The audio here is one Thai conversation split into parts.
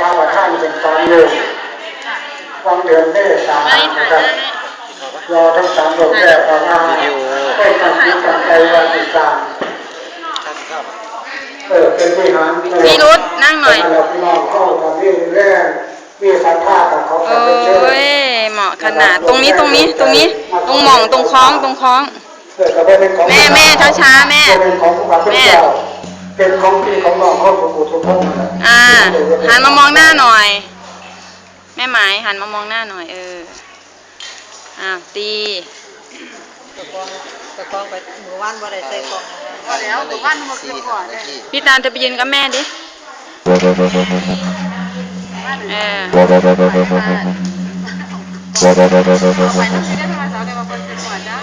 พระประธานเป็นสามโลกวันเดือนเมษายไม่นถ่านะครับได้รอทั้งสามโลกแรกออกมาได้ตัดสินใจวันที่สามเออเป็นวิหารพี่รุดนั่งหน่อยเราพี่น้องเข้าทำที่แรกมีศรัทธากับเขาโอขอเชิญ้ยเหมาะขนาดตรงนี้ตรงนี้ตรงนี้ ตรงหม่องตรงคล้องตรงคล้อง แม่แม่ช้าๆแม่ เป็นของพระพุทธเจ้าเป็นของพี่ของน้องเขาสุขุทุกคนนะครับอ่าหันมามองหน้าหน่อย แม่หมายหันมามองหน้าหน่อยเอออ่าวตีตะกองตะกองไปหมู่บ้านบ่ได้ใส่กองนะก็แล้วหมู่บ้านมันคือก่อนเลยพี่ตาลเธอไปยืนกับแม่ดิเออไปต้องได้ธรรมศาสตร์แต่ว่าคนเป็นหัวจ้า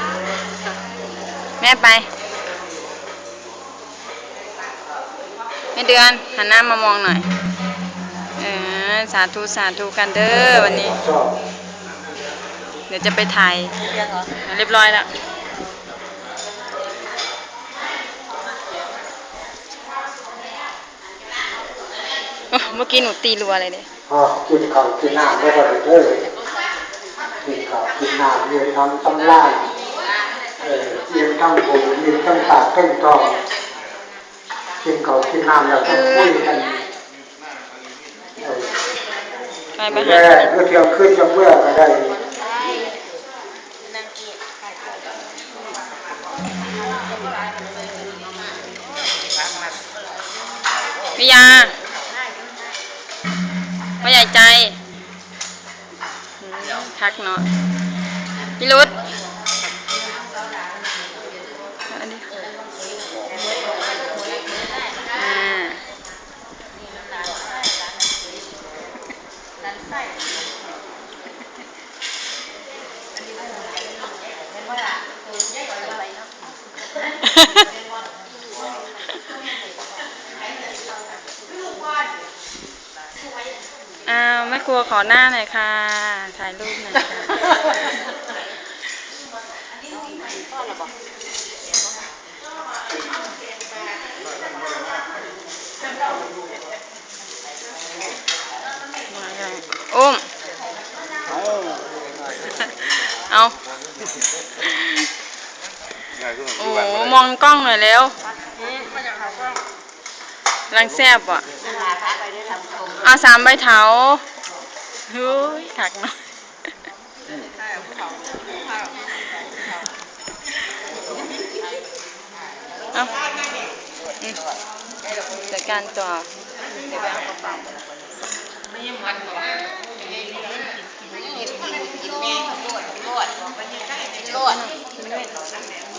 แม่ไป ม่เดือนหันหน้ามามองหน่อย เออสาธุสาธุกันเด้อวันนี้ เดี๋ยวจะไปถ่ายเรียบร้อยแล้วเมื่อกี้หนูตีรัวอะไรเนี่ยอ๋อกินข้าวกินน้ำไม่ก็ได้เด้อกินข้าวกินน้ำเรียนน้ำตำล่าเออเรียนทั้งหูเรียนทั้งปากทั้งท้อง กินเขากินน้ำแล้วต้องคุยกันไปไปแม่เพื่อเที่ยวขึ้นจะเมื่อก็ได้พี่ยาพ่อใหญ่ใจอืมทักเนาะพี่รุด อ้าวแม่ครัวขอหน้าหน่อยค่ะ ถ่ายรูปหน่อยค่ะอุ้มเอา โอ้โหมองกล้องหน่อยเร็วรังแซบอะเอาสามใบเถาเฮ้ยถักหน่อยเอาอืมจัดการต่อเดี๋ยวไปเอากระเป๋าโลดโลดโลด